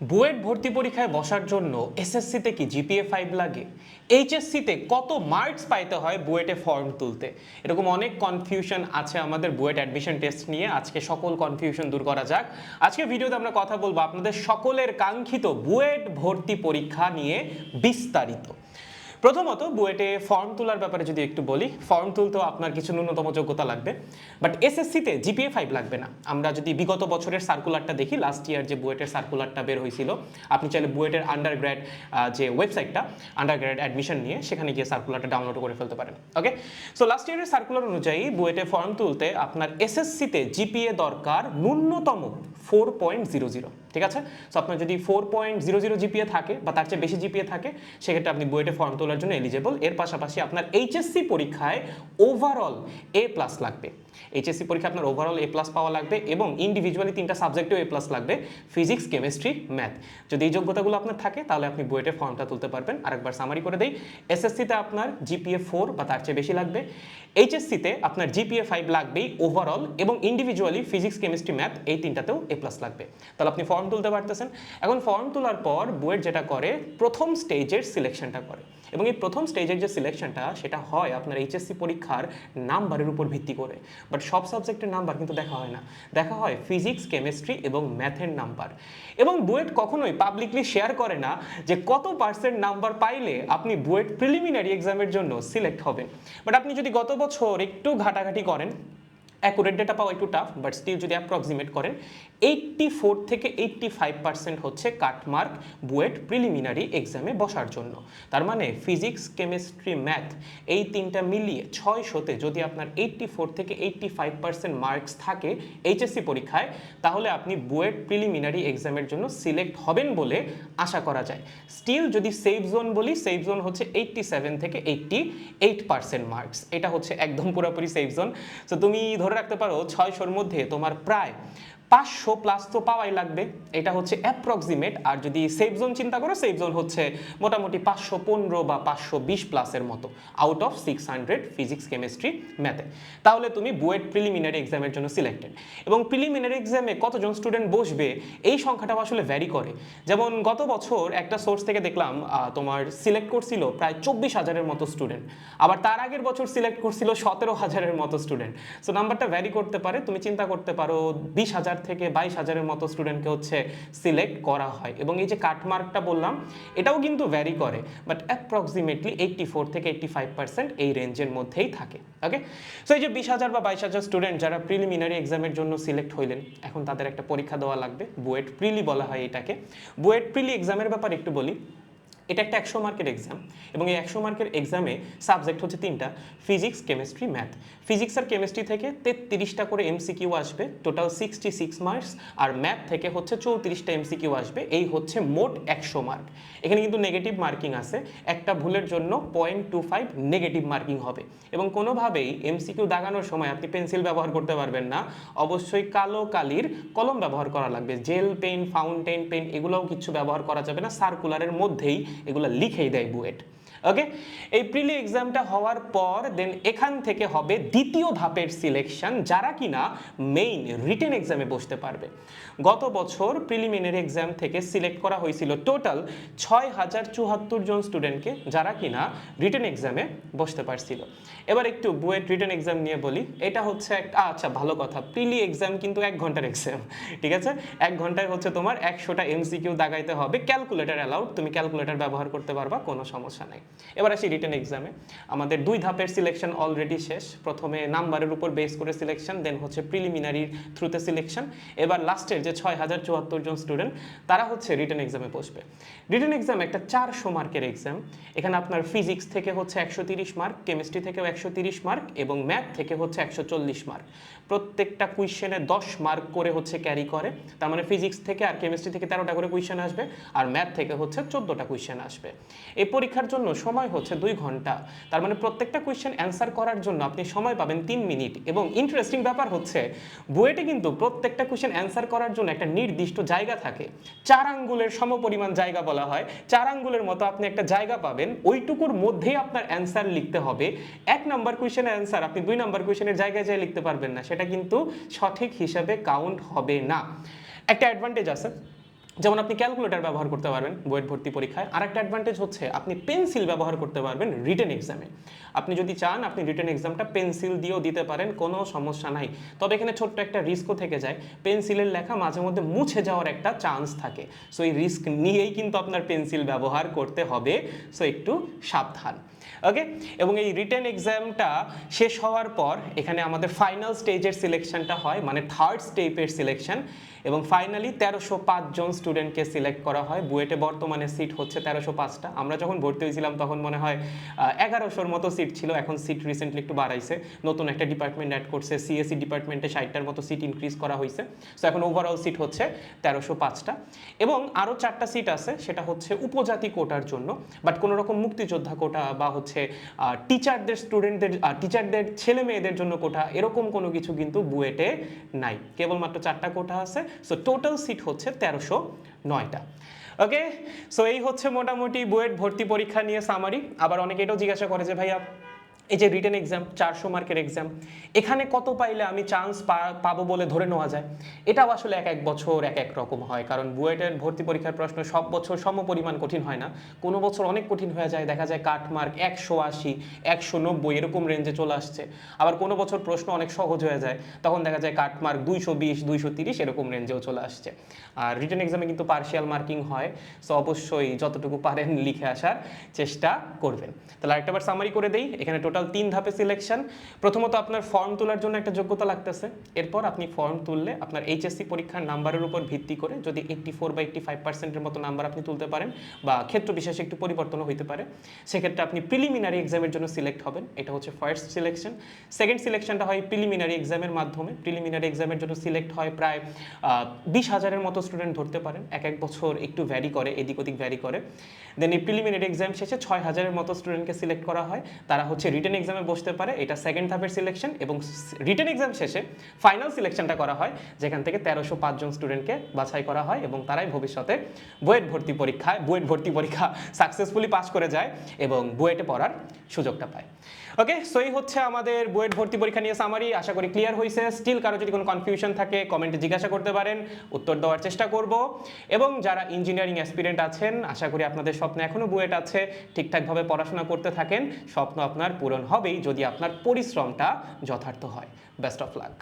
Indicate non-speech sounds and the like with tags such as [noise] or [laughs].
বুয়েট ভর্তি পরীক্ষায় বসার জন্য এসএসসিতে কি জিপিএ ফাইভ লাগে? এইচএসসিতে কত মার্কস পাইতে হয় বুয়েটে ফর্ম তুলতে? এরকম অনেক কনফিউশন আছে আমাদের বুয়েট অ্যাডমিশন টেস্ট নিয়ে। আজকে সকল কনফিউশন দূর করা যাক। আজকে ভিডিওতে আমরা কথা বলব আপনাদের সকলের কাঙ্ক্ষিত বুয়েট ভর্তি পরীক্ষা নিয়ে বিস্তারিত। প্রথমত বুয়েটে ফর্ম তোলার ব্যাপারে যদি একটু বলি ফর্ম তুলতেও আপনার কিছু ন্যূনতম যোগ্যতা লাগবে বাট এসএসসিতে জিপিএ ফাইভ লাগবে না। আমরা যদি বিগত বছরের সার্কুলারটা দেখি লাস্ট ইয়ার যে বুয়েটের সার্কুলারটা বের হয়েছিল, আপনি চাইলে বুয়েটের আন্ডার গ্র্যাড যে ওয়েবসাইটটা আন্ডার গ্র্যাড অ্যাডমিশন নিয়ে সেখানে গিয়ে সার্কুলারটা ডাউনলোড করে ফেলতে পারেন ওকে সো লাস্ট ইয়ারের সার্কুলার অনুযায়ী বুয়েটে ফর্ম তুলতে আপনার এসএসসিতে জিপিএ দরকার ন্যূনতম ফোর পয়েন্ট জিরো জিরো ঠিক আছে? সো আপনার যদি four point zero zero GPA থাকে বা তার চেয়ে বেশি জিপিএ থাকে, সেক্ষেত্রে আপনি বুয়েটে ফর্ম তোলার জন্য এলিজেবল এর পাশাপাশি আপনার এইচএসসি পরীক্ষায় ওভারঅল এ প্লাস লাগবে। এইচএসসি পরীক্ষা আপনার ওভারঅল এ প্লাস পাওয়া লাগবে এবং ইন্ডিভিজুয়ালি তিনটা সাবজেক্টেও এ প্লাস লাগবে ফিজিক্স কেমিস্ট্রি ম্যাথ যদি এই যোগ্যতাগুলো আপনার থাকে, তাহলে আপনি বুয়েটে ফর্মটা তুলতে পারবেন। আরেকবার সামারি করে দেই। এসএসসিতে আপনার জিপিএ ফোর বা তার চেয়ে বেশি লাগবে। এইচএসসিতে আপনার জিপিএ ফাইভ লাগবেই ওভারঅল এবং ইন্ডিভিজুয়ালি ফিজিক্স কেমিস্ট্রি ম্যাথ এই তিনটাতেও এ প্লাস লাগবে। তাহলে আপনি ফর্ম তুলতে পারতেছেন। এখন ফর্ম তোলার পর বুয়েট যেটা করে, প্রথম স্টেজের সিলেকশনটা করে। এবং এই প্রথম স্টেজের যে সিলেকশনটা সেটা হয় আপনার এইচএসসি পরীক্ষার নাম্বারের উপর ভিত্তি করে। বাট সব সাবজেক্টের নাম্বার কিন্তু দেখা হয় না। দেখা হয় ফিজিক্স কেমিস্ট্রি এবং ম্যাথের নাম্বার। এবং বুয়েট কখনোই পাবলিকলি শেয়ার করে না যে কত পার্সেন্ট নাম্বার পাইলে আপনি বুয়েট প্রিলিমিনারি এক্সামের জন্য সিলেক্ট হবেন। বাট আপনি যদি গত বছর একটু ঘাটাঘাটি করেন অ্যাকুরেট ডেটা পাওয়া একটু টাফ বাট স্টিল যদি অ্যাপ্রক্সিমেট করেন এইট্টি ফোর থেকে এইট্টি ফাইভ পার্সেন্ট হচ্ছে কাটমার্ক বুয়েট প্রিলিমিনারি এক্সামে বসার জন্য। তার মানে ফিজিক্স কেমিস্ট্রি ম্যাথ এই তিনটা মিলিয়ে ছয়শোতে যদি আপনার এইট্টি ফোর থেকে এইট্টি ফাইভ পার্সেন্ট মার্কস থাকে এইচএসসি পরীক্ষায়, তাহলে আপনি বুয়েট প্রিলিমিনারি এক্সামের জন্য সিলেক্ট হবেন বলে আশা করা যায়। স্টিল যদি সেফ জোন বলি সেফ জোন হচ্ছে এইট্টি সেভেন থেকে এইট্টি এইট পার্সেন্ট মার্কস এটা হচ্ছে একদম পুরোপুরি সেফ জোন তো তুমি ধরে রাখতে পারো ছয়শোর মধ্যে তোমার প্রায় পাঁচশো প্লাস তো পাওয়াই লাগবে। এটা হচ্ছে অ্যাপ্রক্সিমেট আর যদি সেফ জোন চিন্তা করো সেফ জোন হচ্ছে মোটামুটি পাঁচশো পনেরো বা পাঁচশো বিশ প্লাসের মতো out of six hundred physics chemistry ম্যাথে তাহলে তুমি বুয়েট প্রিলিমিনারি এক্সামের জন্য সিলেক্টেড এবং প্রিলিমিনারি এক্সামে কতজন স্টুডেন্ট বসবে, এই সংখ্যাটাও আসলে ভ্যারি করে। যেমন গত বছর একটা সোর্স থেকে দেখলাম তোমার সিলেক্ট করছিল প্রায় চব্বিশ হাজারের মতো স্টুডেন্ট আবার তার আগের বছর সিলেক্ট করছিল সতেরো হাজারের মতো স্টুডেন্ট সো নাম্বারটা ভ্যারি করতে পারে, তুমি চিন্তা করতে পারো বিশ হাজার থেকে বাইশ হাজারের মতো স্টুডেন্টকে হচ্ছে সিলেক্ট করা হয়। এবং এই যে কাটমার্কটা বললাম, এটাও কিন্তু ভ্যারি করে বাট অ্যাপ্রক্সিমেটলি এইট্টি ফোর থেকে এইট্টি ফাইভ পার্সেন্ট এই রেঞ্জের মধ্যেই থাকে ওকে সো এই যে বিশ হাজার বা বাইশ হাজার স্টুডেন্ট যারা প্রিলিমিনারি এক্সামের জন্য সিলেক্ট হইলেন, এখন তাদের একটা পরীক্ষা দেওয়া লাগবে, বুয়েট প্রিলি বলা হয় এটাকে। বুয়েট প্রিলি এক্সামের ব্যাপারে একটু বলি। এটা একটা একশো মার্কের এক্সাম এবং এই একশো মার্কের এক্সামে সাবজেক্ট হচ্ছে তিনটা ফিজিক্স কেমিস্ট্রি ম্যাথ ফিজিক্স আর কেমিস্ট্রি থেকে তেত্রিশটা করে এমসিকিউ আসবে টোটাল সিক্সটি সিক্স মার্কস আর ম্যাথ থেকে হচ্ছে চৌত্রিশটা এমসিকিউ আসবে, এই হচ্ছে মোট একশো মার্ক এখানে কিন্তু নেগেটিভ মার্কিং আছে, একটা ভুলের জন্য point two five negative marking হবে। এবং কোনোভাবেই এমসিকিউ দাগানোর সময় আপনি পেন্সিল ব্যবহার করতে পারবেন না, অবশ্যই কালো কালির কলম ব্যবহার করা লাগবে জেল পেন ফাউন্টেন পেন এগুলোও কিছু ব্যবহার করা যাবে না সার্কুলারের মধ্যেই এগুলো লিখেই দেয় বুয়েট। ওকে এই প্রিলি এক্সামটা হওয়ার পর দেন এখান থেকে হবে দ্বিতীয় ধাপের সিলেকশন যারা কিনা মেইন রিটেন এক্সামে বসতে পারবে। গত বছর প্রিলিমিনারি এক্সাম থেকে সিলেক্ট করা হয়েছিল টোটাল ছয় হাজার চুয়াত্তর জন স্টুডেন্টকে যারা কিনা রিটেন এক্সামে বসতে পারছিল। এবার একটু বুয়েট রিটেন এক্সাম নিয়ে বলি। এটা হচ্ছে একটা আচ্ছা ভালো কথা। প্রিলি এক্সাম কিন্তু এক ঘণ্টার এক্সাম [laughs] ঠিক আছে? এক ঘন্টায় হচ্ছে তোমার একশোটা এমসিকিউ দাগাইতে হবে। ক্যালকুলেটার অ্যালাউড তুমি ক্যালকুলেটার ব্যবহার করতে পারবা, কোনো সমস্যা নাই। এবার আসি রিটেন এক্সামে আমাদের দুই ধাপের সিলেকশন অলরেডি শেষ। প্রথমে নাম্বারের উপর বেস করে সিলেকশন দেন হচ্ছে প্রিলিমিনারির থ্রুতে সিলেকশন এবার লাস্টের যে ছয় হাজার চুয়াত্তর জন স্টুডেন্ট তারা হচ্ছে রিটেন এক্সামে বসবে। রিটেন এক্সাম একটা চারশো মার্কের এক্সাম এখানে আপনার ফিজিক্স থেকে হচ্ছে একশো তিরিশ মার্ক কেমিস্ট্রি থেকেও একশো তিরিশ মার্ক এবং ম্যাথ থেকে হচ্ছে একশো চল্লিশ মার্ক প্রত্যেকটা কুইশনে দশ মার্ক করে হচ্ছে ক্যারি করে। তার মানে ফিজিক্স থেকে আর কেমিস্ট্রি থেকে তেরোটা করে কুইশন আসবে, আর ম্যাথ থেকে হচ্ছে চোদ্দোটা কুইশন আসবে। এই পরীক্ষার জন্য সময় হচ্ছে দুই ঘণ্টা। তার মানে প্রত্যেকটা কোয়েশ্চেন অ্যান্সার করার জন্য আপনি সময় পাবেন তিন মিনিট। এবং ইন্টারেস্টিং ব্যাপার হচ্ছে, বুয়েটে কিন্তু প্রত্যেকটা কোয়েশ্চেন অ্যান্সার করার জন্য একটা নির্দিষ্ট জায়গা থাকে। চার আঙ্গুলের সমপরিমাণ জায়গা বলা হয়। চার আঙ্গুলের মতো আপনি একটা জায়গা পাবেন। ওইটুকুর মধ্যেই আপনার অ্যান্সার লিখতে হবে। এক নম্বর কোয়েশ্চেনের অ্যান্সার আপনি দুই নাম্বার কোয়েশ্চেনের জায়গায় যায় লিখতে পারবেন না। সেটা কিন্তু সঠিক হিসাবে কাউন্ট হবে না। একটা অ্যাডভান্টেজ আছে। যেমন আপনি ক্যালকুলেটর ব্যবহার করতে পারবেন বইয়ের ভর্তি পরীক্ষায়। আর একটা অ্যাডভান্টেজ হচ্ছে আপনি পেন্সিল ব্যবহার করতে পারবেন রিটেন এক্সামে আপনি যদি চান, আপনি রিটেন এক্সামটা পেন্সিল দিয়েও দিতে পারেন, কোনো সমস্যা নাই। তবে এখানে ছোট্ট একটা রিস্কও থেকে যায়। পেন্সিলের লেখা মাঝে মধ্যে মুছে যাওয়ার একটা চান্স থাকে। সো এই রিস্ক নিয়েই কিন্তু আপনার পেন্সিল ব্যবহার করতে হবে। সো একটু সাবধান। ওকে এবং এই রিটেন এক্সামটা শেষ হওয়ার পর এখানে আমাদের ফাইনাল স্টেজের সিলেকশনটা হয় মানে থার্ড স্টেপের সিলেকশন এবং ফাইনালি তেরোশো জন স্টুডেন্টকে সিলেক্ট করা হয়। বুয়েটে বর্তমানে সিট হচ্ছে তেরোশো পাঁচটা। আমরা যখন ভর্তি হয়েছিলাম তখন মনে হয় এগারোশোর মতো সিট ছিল। এখন সিট রিসেন্টলি একটু বাড়াইছে। নতুন একটা ডিপার্টমেন্ট অ্যাড করছে। সিএসসি ডিপার্টমেন্টে ষাটটার মতো সিট ইনক্রিজ করা হয়েছে। সো এখন ওভারঅল সিট হচ্ছে তেরোশো পাঁচটা। এবং আরও চারটা সিট আছে। সেটা হচ্ছে উপজাতি কোটার জন্য। বাট কোনো রকম মুক্তিযোদ্ধা কোটা বা হচ্ছে টিচারদের স্টুডেন্টদের টিচারদের ছেলে মেয়েদের জন্য কোটা এরকম কোনো কিছু কিন্তু বুয়েটে নাই। কেবলমাত্র চারটা কোটা আছে। সো টোটাল সিট হচ্ছে তেরোশো নয়টা। ওকে সো এই হচ্ছে মোটামুটি বুয়েট ভর্তি পরীক্ষা নিয়ে সামারি আবার অনেকে এটাও জিজ্ঞাসা করে যে, ভাইয়া এই যে রিটেন এক্সাম চারশো মার্কের এক্সাম এখানে কত পাইলে আমি চান্স পাবো বলে ধরে নেওয়া যায়? এটাও আসলে এক এক বছর এক এক রকম হয়, কারণ বুয়েটের ভর্তি পরীক্ষার প্রশ্ন সব বছর সম পরিমাণ কঠিন হয় না। কোনো বছর অনেক কঠিন হয়ে যায়, দেখা যায় কাট মার্ক একশো আশি, একশো নব্বই এরকম রেঞ্জে চলে আসছে। আবার কোনো বছর প্রশ্ন অনেক সহজ হয়ে যায়, তখন দেখা যায় কাট মার্ক দুইশো বিশ, দুইশো তিরিশ এরকম রেঞ্জেও চলে আসছে। আর রিটেন এক্সামে কিন্তু পার্শিয়াল মার্কিং হয় সো অবশ্যই যতটুকু পারেন লিখে আসার চেষ্টা করবেন। তাহলে আরেকটাবার সামারি করে দেই, এখানে টোটাল তিন ধাপে সিলেকশন প্রথমত আপনার ফর্ম তোলার জন্য একটা যোগ্যতা লাগতেছে। এরপর আপনি ফর্ম তুললে আপনার এইচএসসি পরীক্ষার নাম্বারের উপর ভিত্তি করে যদি এইট্টি ফোর বা এইট্টি ফাইভ পার্সেন্টের মতো নাম্বার আপনি তুলতে পারেন বা ক্ষেত্র বিশেষে একটু পরিবর্তনও হইতে পারে। সেক্ষেত্রে আপনি প্রিলিমিনারি এক্সামের জন্য সিলেক্ট হবেন। এটা হচ্ছে ফার্স্ট সিলেকশন সেকেন্ড সিলেকশনটা হয় প্রিলিমিনারি এক্সামের মাধ্যমে। প্রিলিমিনারি এক্সামের জন্য সিলেক্ট হয় প্রায় বিশ হাজারের মতো স্টুডেন্ট ধরতে পারেন। এক এক বছর একটু ভ্যারি করে, এদিক ওদিক ভ্যারি করে। দেন এই প্রিলিমিনারি এক্সাম শেষে ছয় হাজারের মতো স্টুডেন্টকে সিলেক্ট করা হয়। তারা হচ্ছে রিটেন এক্সামে বসতে পারে, এটা সেকেন্ড ধাপের সিলেকশন এবং রিটেন এক্সাম শেষে ফাইনাল সিলেকশনটা করা হয়, যেখান থেকে তেরোশো পাঁচজন স্টুডেন্টকে বাছাই করা হয় এবং তারাই ভবিষ্যতে বুয়েট ভর্তি পরীক্ষায়, বুয়েট ভর্তি পরীক্ষা সাকসেসফুলি পাস করে যায় এবং বুয়েটে পড়ার সুযোগটা পায়। ওকে সো এই হচ্ছে আমাদের বুয়েট ভর্তি পরীক্ষা নিয়ে সামারি আশা করি ক্লিয়ার হয়েছে স্টিল কারও যদি কোনো কনফিউশন থাকে কমেন্টে জিজ্ঞাসা করতে পারেন, উত্তর দেওয়ার চেষ্টা করব। এবং যারা ইঞ্জিনিয়ারিং অ্যাসপিরেন্ট আছেন, আশা করি আপনাদের স্বপ্ন এখনও বুয়েট আছে, ঠিকঠাকভাবে পড়াশোনা করতে থাকেন, স্বপ্ন আপনার পূরণ হবেই যদি আপনার পরিশ্রমটা যথার্থ হয়। Best of luck